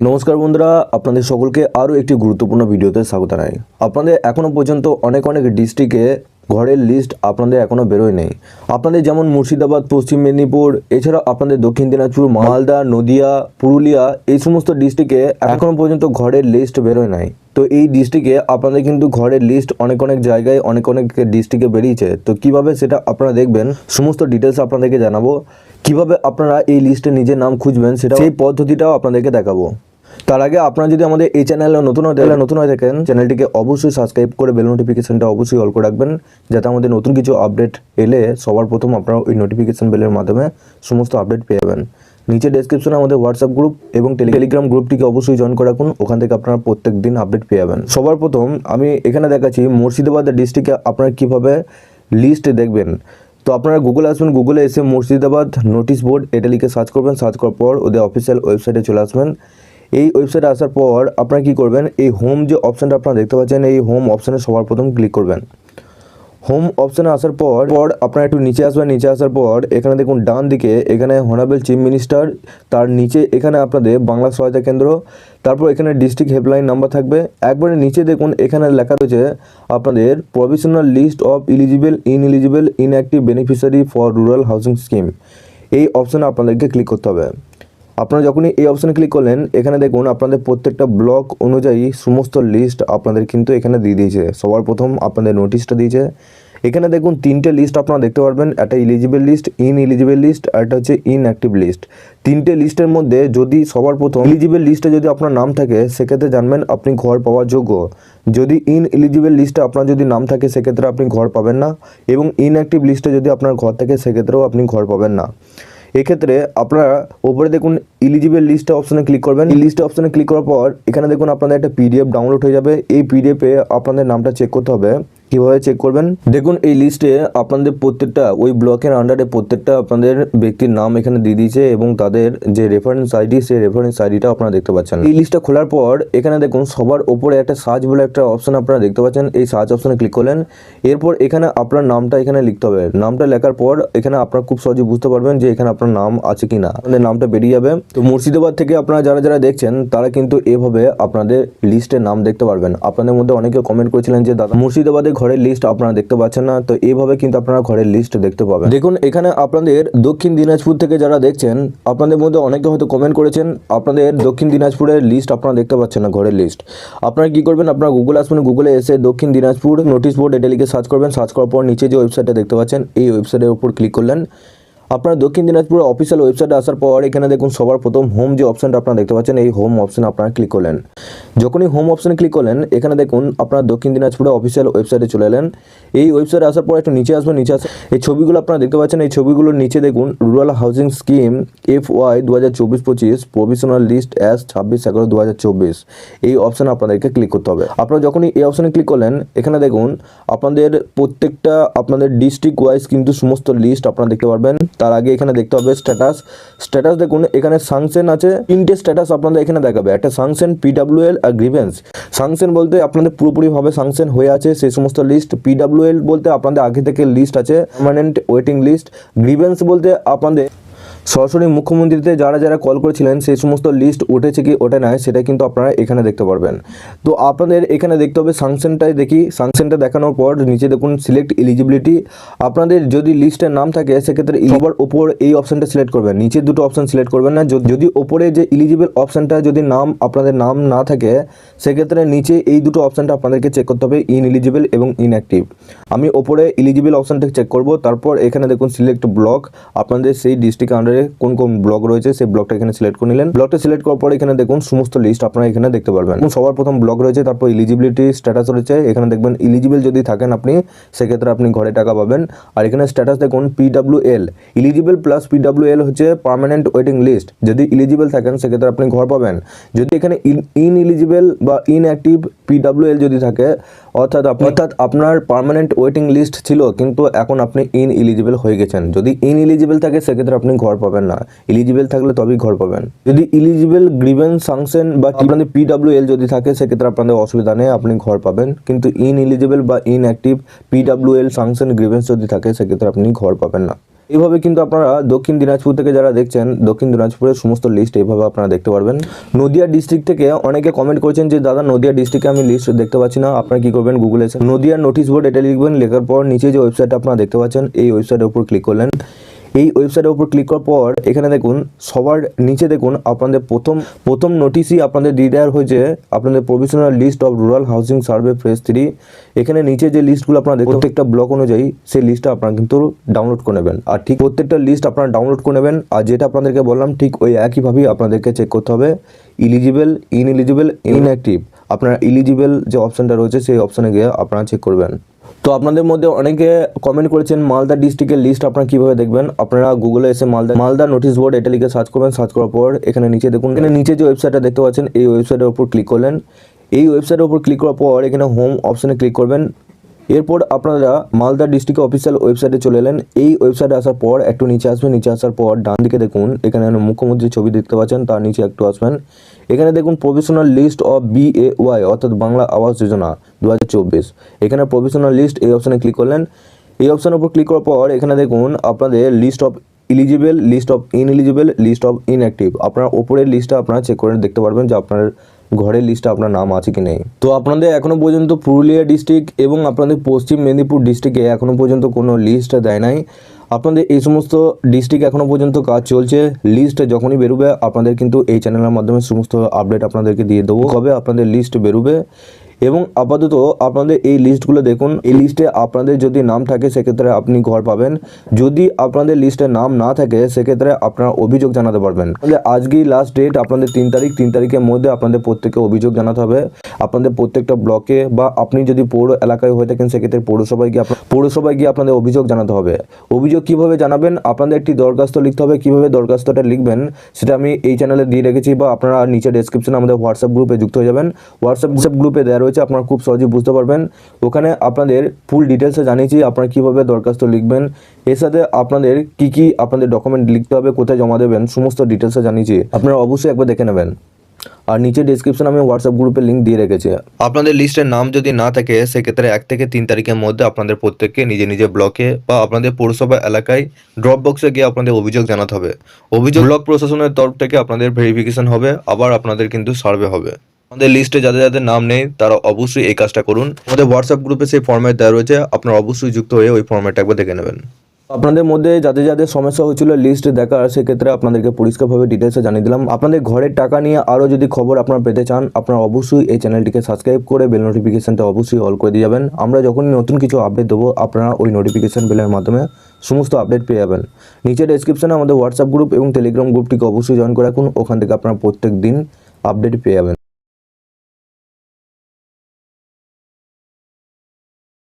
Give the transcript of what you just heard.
নমস্কার বন্ধুরা, আপনাদের সকলকে আরও একটি গুরুত্বপূর্ণ ভিডিওতে স্বাগত জানাই। আপনাদের এখনও পর্যন্ত অনেক অনেক ডিস্ট্রিক্টে ঘরের লিস্ট আপনাদের এখনও বেরোয় নেই। আপনাদের যেমন মুর্শিদাবাদ, পশ্চিম মেদিনীপুর, এছাড়া আপনাদের দক্ষিণ দিনাজপুর, মালদা, নদিয়া, পুরুলিয়া, এই সমস্ত ডিস্ট্রিক্টে এখনও পর্যন্ত ঘরের লিস্ট বেরোয় নাই। তো এই ডিস্ট্রিক্টে আপনাদের কিন্তু ঘরের লিস্ট অনেক অনেক জায়গায় অনেক অনেক ডিস্ট্রিক্টে বেরিয়েছে। তো কীভাবে সেটা আপনারা দেখবেন, সমস্ত ডিটেলস আপনাদেরকে জানাব। কীভাবে আপনারা এই লিস্টে নিজের নাম খুঁজবেন, সেটা সেই পদ্ধতিটাও আপনাদেরকে দেখাবো। তার আগে আপনারা যদি আমাদের এই চ্যানেলে নতুন হয় থাকলে নতুন হয়ে থাকেন চ্যানেলটিকে অবশ্যই সাবস্ক্রাইব করে বেল নোটিফিকেশনটা অবশ্যই অল করে রাখবেন, যাতে আমাদের নতুন কিছু আপডেট এলে সবার প্রথম আপনারা ওই নোটিফিকেশন বেলের মাধ্যমে সমস্ত আপডেট পেয়ে যাবেন। নিচে ডেসক্রিপশনে আমাদের হোয়াটসঅ্যাপ গ্রুপ এবং টেলি- টেলিগ্রাম গ্রুপটিকে অবশ্যই জয়েন করে রাখুন, ওখান থেকে আপনারা প্রত্যেক দিন আপডেট পেয়ে যাবেন। সবার প্রথম আমি এখানে দেখাচ্ছি মুর্শিদাবাদ ডিস্ট্রিক্টে আপনারা কীভাবে লিস্ট দেখবেন। তো আপনারা গুগলে আসবেন গুগলে এসে মুর্শিদাবাদ নোটিশ বোর্ড এটা লিখে সার্চ করবেন সার্চ করার পর ওদের অফিসিয়াল ওয়েবসাইটে চলে আসবেন। এই ওয়েবসাইটে আসার পর আপনারা কি করবেন? এই হোম যে অপশানটা আপনারা দেখতে পাচ্ছেন, এই হোম অপশানে সবার প্রথম ক্লিক করবেন। হোম অপশানে আসার পর পর আপনারা একটু নিচে আসবেন, নিচে আসার পর এখানে দেখুন ডান দিকে, এখানে হনাবেল চিফ মিনিস্টার তার নিচে এখানে আপনাদের বাংলা সহায়তা কেন্দ্র, তারপর এখানে ডিস্ট্রিক্ট হেল্পলাইন নাম্বার থাকবে। একবারে নিচে দেখুন, এখানে লেখা রয়েছে আপনাদের provisional list of eligible ineligible inactive beneficiary for rural housing scheme এই অপশানে আপনাদেরকে ক্লিক করতে হবে। আপনারা যখনই এই অপশানে ক্লিক করলেন, এখানে দেখুন আপনাদের প্রত্যেকটা ব্লক অনুযায়ী সমস্ত লিস্ট আপনাদের কিন্তু এখানে দিয়ে দিয়েছে। সবার প্রথম আপনাদের নোটিশটা দিয়েছে। এখানে দেখুন তিনটে লিস্ট আপনারা দেখতে পারবেন। একটা eligible list in eligible list আর একটা হচ্ছে ইনঅ্যাক্টিভ লিস্ট তিনটে লিস্টের মধ্যে যদি সবার প্রথম ইলিজিবল লিস্টে যদি আপনার নাম থাকে, সেক্ষেত্রে জানবেন আপনি ঘর পাওয়ার যোগ্য। যদি ইন এলিজিবল লিস্টে আপনার যদি নাম থাকে, সেক্ষেত্রে আপনি ঘর পাবেন না। এবং ইনঅ্যাক্টিভ লিস্টে যদি আপনার ঘর থাকে, সেক্ষেত্রেও আপনি ঘর পাবেন না। এক্ষেত্রে আপনারা ওপরে দেখুন ইলিজিবল লিস্ট অপশনে ক্লিক করবেন। এই লিস্ট অপশনে ক্লিক করার পর এখানে দেখুন আপনাদের একটা পিডিএফ ডাউনলোড হয়ে যাবে। এই পিডিএফে আপনাদের নামটা চেক করতে হবে। কীভাবে চেক করবেন? দেখুন, এই লিস্টে আপনাদের প্রত্যেকটা, ওই ব্লকের আন্ডারে প্রত্যেকটা আপনাদের ব্যক্তির নাম এখানে দিয়ে দিয়েছে এবং তাদের যে রেফারেন্স আইডি সেই রেফারেন্স আইডিটা আপনারা দেখতে পাচ্ছেন। এই লিস্টটা খোলার পর, এখানে দেখুন, সবার ওপরে একটা সার্চ বলে একটা অপশন আপনারা দেখতে পাচ্ছেন। এই সার্চ অপশনে ক্লিক করলেন। এরপর এখানে আপনার নামটা এখানে লিখতে হবে। নামটা লেখার পর, এখানে আপনারা খুব সহজে বুঝতে পারবেন যে এখানে আপনার নাম আছে কি না আপনাদের নামটা বেরিয়ে যাবে। তো মুর্শিদাবাদ থেকে আপনারা যারা যারা দেখছেন, তারা কিন্তু এভাবে আপনাদের লিস্টে নাম দেখতে পারবেন। আপনাদের মধ্যে অনেকে কমেন্ট করেছিলেন যে, দাদা মুর্শিদাবাদের ঘরের লিস্ট আপনারা দেখতে পাচ্ছেন না, তো এইভাবে কিন্তু আপনারা ঘরের লিস্ট দেখতে পাবেন। দেখুন, এখানে আপনাদের দক্ষিণ দিনাজপুর থেকে যারা দেখছেন, আপনাদের মধ্যে অনেকে হয়তো কমেন্ট করেছেন, আপনাদের দক্ষিণ দিনাজপুরের লিস্ট আপনারা দেখতে পাচ্ছেন না, ঘরের লিস্ট আপনারা কি করবেন, আপনারা গুগল আসবেন গুগলে এসে দক্ষিণ দিনাজপুর নোটিশ বোর্ড এটা লিখে সার্চ করবেন সার্চ করার পর নিচে যে ওয়েবসাইটটা দেখতে পাচ্ছেন, এই ওয়েবসাইটের উপর ক্লিক করলেন। আপনারা দক্ষিণ দিনাজপুর অফিসিয়াল ওয়েবসাইটে আসার পর এখানে দেখুন সবার প্রথম হোম যে অপশনটা আপনারা দেখতে পাচ্ছেন, এই হোম অপশন আপনারা ক্লিক করলেন। যখনই হোম অপশনে ক্লিক করলেন, এখানে দেখুন আপনারা দক্ষিণ দিনাজপুরের অফিসিয়াল ওয়েবসাইটে চলে এলেন। এই ওয়েবসাইটে আসার পর একটু নিচে আসবেন, নিচে আসে এই ছবিগুলো আপনারা দেখতে পাচ্ছেন, এই ছবিগুলোর নিচে দেখুন rural housing scheme F Y দু হাজার চব্বিশ পঁচিশ প্রভিশনাল লিস্ট অ্যাস ছাব্বিশ এগারো দু হাজার চব্বিশ। এই অপশানে আপনাদেরকে ক্লিক করতে হবে। আপনারা যখনই এই অপশানে ক্লিক করলেন, এখানে দেখুন আপনাদের প্রত্যেকটা আপনাদের ডিস্ট্রিক্ট ওয়াইজ কিন্তু সমস্ত লিস্ট আপনারা দেখতে পারবেন। তার আগে এখানে দেখতে হবে স্ট্যাটাস স্ট্যাটাস দেখুন, এখানে সাংশন আছে। তিনটে স্ট্যাটাস আপনাদের এখানে দেখাবে। একটা সাংশন পিডাব্লিউএল আর গ্রিভেন্স সাংশন বলতে আপনাদের পুরোপুরিভাবে সাংশন হয়ে আছে। সেই সমস্ত লিস্ট পিডাব্লিউএল বলতে আপনাদের আগে থেকে লিস্ট আছে। পার্মানেন্ট ওয়েটিং লিস্ট গ্রিভেন্স বলতে আপনাদের সরাসরি মুখ্যমন্ত্রীতে যারা যারা কল করেছিলেন, সেই সমস্ত লিস্ট উঠেছে কি ওঠে নাই, সেটা কিন্তু আপনারা এখানে দেখতে পারবেন। তো আপনাদের এখানে দেখতে হবে সাংশনটাই দেখি। সাংশনটা দেখানোর পর নিচে দেখুন সিলেক্ট এলিজিবিলিটি আপনাদের যদি লিস্টের নাম থাকে, সেক্ষেত্রে সবার ওপর এই অপশনটা সিলেক্ট করবেন। নিচে দুটো অপশান সিলেক্ট করবেন না। যদি- ওপরে যে এলিজিবল অপশনটা যদি নাম, আপনাদের নাম না থাকে, সেক্ষেত্রে নিচে এই দুটো অপশনটা আপনাদেরকে চেক করতে হবে ইন এলিজিবল এবং ইনঅ্যাক্টিভ আমি ওপরে এলিজিবল অপশনটা চেক করব, তারপর এখানে দেখুন সিলেক্ট ব্লক আপনাদের সেই ডিস্ট্রিক্ট আন্ডারে কোন কোন ব্লক রয়েছে, সেই ব্লকটা এখানে সিলেক্ট করে নিলেন। ব্লকটা সিলেক্ট করার পর এখানে দেখুন সমস্ত লিস্ট আপনারা এখানে দেখতে পারবেন। সবার প্রথম ব্লক রয়েছে, তারপর এলিজিবিলিটি স্ট্যাটাস রয়েছে। এখানে দেখবেন এলিজিবল যদি থাকেন আপনি, সেক্ষেত্রে আপনি ঘরে টাকা পাবেন। আর এখানে স্ট্যাটাস দেখুন P W L eligible plus PWL হচ্ছে পার্মানেন্ট ওয়েটিং লিস্ট যদি এলিজিবল থাকেন, সেক্ষেত্রে আপনি ঘর পাবেন। যদি এখানে ইন এলিজিবল বা ইনঅ্যাক্টিভ পিডাব্লিউএল যদি থাকে, অর্থাৎ অর্থাৎ আপনার পার্মানেন্ট ওয়েটিং লিস্ট ছিল, কিন্তু এখন আপনি ইন এলিজিবল হয়ে গেছেন। যদি ইন এলিজিবল থাকে, সেক্ষেত্রে আপনি ঘর পাবেন না। এলিজিবল থাকলে তবেই ঘর পাবেন। যদি এলিজিবল গ্রিভেন্স সাংশন বা আপনাদের পিডাব্লিউএল যদি থাকে, সেক্ষেত্রে আপনাদের অসুবিধা নেই, আপনি ঘর পাবেন। কিন্তু ইন এলিজিবল বা ইনঅ্যাক্টিভ পিডাব্লিউএল সাংশন গ্রিভেন্স যদি থাকে, সেক্ষেত্রে আপনি ঘর পাবেন না। এইভাবে কিন্তু আপনারা দক্ষিণ দিনাজপুর থেকে যারা দেখছেন, দক্ষিণ দিনাজপুরের সমস্ত লিস্ট এইভাবে আপনারা দেখতে পারবেন। নদিয়া ডিস্ট্রিক্ট থেকে অনেকে কমেন্ট করেছেন যে, দাদা, নদিয়া ডিস্ট্রিক্টে আমি লিস্ট দেখতে পাচ্ছি না, আপনারা কি করবেন গুগলে এসে নদিয়ার নোটিশ বোর্ড এটা লিখবেন লেখার পর নিচে যে ওয়েবসাইট আপনারা দেখতে পাচ্ছেন, এই ওয়েবসাইটের উপর ক্লিক করলেন। এই ওয়েবসাইটের উপর ক্লিক করার পর, এখানে দেখুন, সবার নিচে দেখুন, আপনাদের প্রথম প্রথম নোটিশই আপনাদের দিয়ে দেওয়ার হয়েছে, আপনাদের provisional list of rural housing survey phase three এখানে নিচে যে লিস্টগুলো আপনারা দেখুন প্রত্যেকটা ব্লক অনুযায়ী সেই লিস্টটা আপনারা কিন্তু ডাউনলোড করে নেবেন। আর ঠিক প্রত্যেকটা লিস্ট আপনারা ডাউনলোড করে নেবেন, আর যেটা আপনাদেরকে বললাম, ঠিক ওই একইভাবেই আপনাদেরকে চেক করতে হবে। ইলিজিবল ইনএলিজিবল ইনঅ্যাক্টিভ আপনার ইলিজিবল যে অপশানটা রয়েছে, সেই অপশানে গিয়ে আপনারা চেক করবেন। তো আপনাদের মধ্যে অনেকে কমেন্ট করেছেন মালদা ডিস্ট্রিক্টের লিস্ট আপনারা কীভাবে দেখবেন? আপনারা গুগলে এসে মালদা মালদা নোটিশ বোর্ড এটা লিখে সার্চ করবেন সার্চ করার পর এখানে নিচে দেখুন, এখানে নিচে যে ওয়েবসাইটটা দেখতে পাচ্ছেন, এই ওয়েবসাইটের উপর ক্লিক করলেন। এই ওয়েবসাইটের উপর ক্লিক করার পর এখানে হোম অপশানে ক্লিক করবেন। এরপর আপনারা মালদা ডিস্ট্রিক্ট অফিসিয়াল ওয়েবসাইটে চলে এলেন। এই ওয়েবসাইটে আসার পর একটু নিচে আসবেন। নিচে আসার পর ডান দিকে দেখুন, এখানে মুখ্যমন্ত্রীর ছবি দেখতে পাচ্ছেন, তার নিচে একটু আসবেন। এখানে দেখুন provisional list of B A Y অর্থাৎ বাংলা আবাস যোজনা দু হাজার চব্বিশ। এখানে প্রভিশনাল লিস্ট এই অপশানে ক্লিক করলেন। এই অপশানের উপর ক্লিক করার পর এখানে দেখুন, আপনাদের list of eligible list of ineligible list of inactive আপনার ওপরের লিস্টটা আপনারা চেক করে দেখতে পারবেন যে আপনার ঘরের লিস্টে আপনার নাম আছে কি নেই। তো আপনাদের এখনও পর্যন্ত পুরুলিয়া ডিস্ট্রিক্ট এবং আপনাদের পশ্চিম মেদিনীপুর ডিস্ট্রিক্টে এখনও পর্যন্ত কোনো লিস্ট দেয় নাই। আপনাদের এই সমস্ত ডিস্ট্রিক্ট এখনও পর্যন্ত কাজ চলছে। লিস্ট যখনই বেরোবে, আপনাদের কিন্তু এই চ্যানেলের মাধ্যমে সমস্ত আপডেট আপনাদেরকে দিয়ে দেবো। কবে আপনাদের লিস্ট বেরোবে এবং আপাতত আপনাদের এই লিস্টগুলো দেখুন। এই লিস্টে আপনাদের যদি নাম থাকে, সেক্ষেত্রে আপনি ঘর পাবেন। যদি আপনাদের লিস্টে নাম না থাকে, সেক্ষেত্রে আপনারা অভিযোগ জানাতে পারবেন। তাহলে আজকেই লাস্ট ডেট আপনাদের তিন তারিখ। তিন তারিখের মধ্যে আপনাদের প্রত্যেককে অভিযোগ জানাতে হবে। আপনাদের প্রত্যেকটা ব্লকে বা আপনি যদি পৌর এলাকায় হয়ে থাকেন, সেক্ষেত্রে পৌরসভায় গিয়ে পৌরসভায় গিয়ে আপনাদের অভিযোগ জানাতে হবে। অভিযোগ কীভাবে জানাবেন? আপনাদের একটি দরখাস্ত লিখতে হবে। কীভাবে দরখাস্তটা লিখবেন, সেটা আমি এই চ্যানেলে দিয়ে রেখেছি বা আপনারা নিচে ডেসক্রিপশনে আমাদের হোয়াটসঅ্যাপ গ্রুপে যুক্ত হয়ে যাবেন। হোয়াটসঅ্যাপ গ্রুপে দেওয়া রয়েছে আপনারা খুব সহজেই বুঝতে পারবেন। ওখানে আপনাদের ফুল ডিটেলসে জানিয়েছি, আপনারা কীভাবে দরখাস্ত লিখবেন। এর সাথে আপনাদের কি কি আপনাদের ডকুমেন্ট লিখতে হবে, কোথায় জমা দেবেন, সমস্ত ডিটেলসে জানিয়েছি। আপনারা অবশ্যই একবার দেখে নেবেন। আর নিচে ডিসক্রিপশনে আমি হোয়াটসঅ্যাপ গ্রুপে লিঙ্ক দিয়ে রেখেছি। আপনাদের লিস্টের নাম যদি না থাকে, সেক্ষেত্রে এক থেকে তিন তারিখের মধ্যে আপনাদের প্রত্যেককে নিজে নিজে ব্লকে বা আপনাদের পৌরসভা এলাকায় ড্রপ বক্সে গিয়ে আপনাদের অভিযোগ জানাতে হবে। অভিযোগ ব্লক প্রশাসনের তরফ থেকে আপনাদের ভেরিফিকেশন হবে, আবার আপনাদের কিন্তু সার্ভে হবে। আমাদের লিস্টে যাদের যাদের নাম নেই, তারা অবশ্যই এই কাজটা করুন। আমাদের হোয়াটসঅ্যাপ গ্রুপে সেই ফর্ম্যাট দেওয়া রয়েছে, আপনারা অবশ্যই যুক্ত হয়ে ওই ফর্ম্যাটটা একবার দেখে নেবেন। আপনাদের মধ্যে যাদের যাদের সমস্যা হয়েছিল লিস্ট দেখার, সেক্ষেত্রে আপনাদেরকে পরিষ্কারভাবে ডিটেলসে জানিয়ে দিলাম। আপনাদের ঘরের টাকা নিয়ে আরও যদি খবর আপনারা পেতে চান, আপনারা অবশ্যই এই চ্যানেলটিকে সাবস্ক্রাইব করে বেল নোটিফিকেশানটা অবশ্যই অল করে দিয়ে যাবেন। আমরা যখনই নতুন কিছু আপডেট দেবো, আপনারা ওই নোটিফিকেশান বেলের মাধ্যমে সমস্ত আপডেট পেয়ে যাবেন। নিচে ডেসক্রিপশনে আমাদের হোয়াটসঅ্যাপ গ্রুপ এবং টেলিগ্রাম গ্রুপটিকে অবশ্যই জয়েন করে রাখুন। ওখান থেকে আপনারা প্রত্যেক দিন আপডেট পেয়ে যাবেন।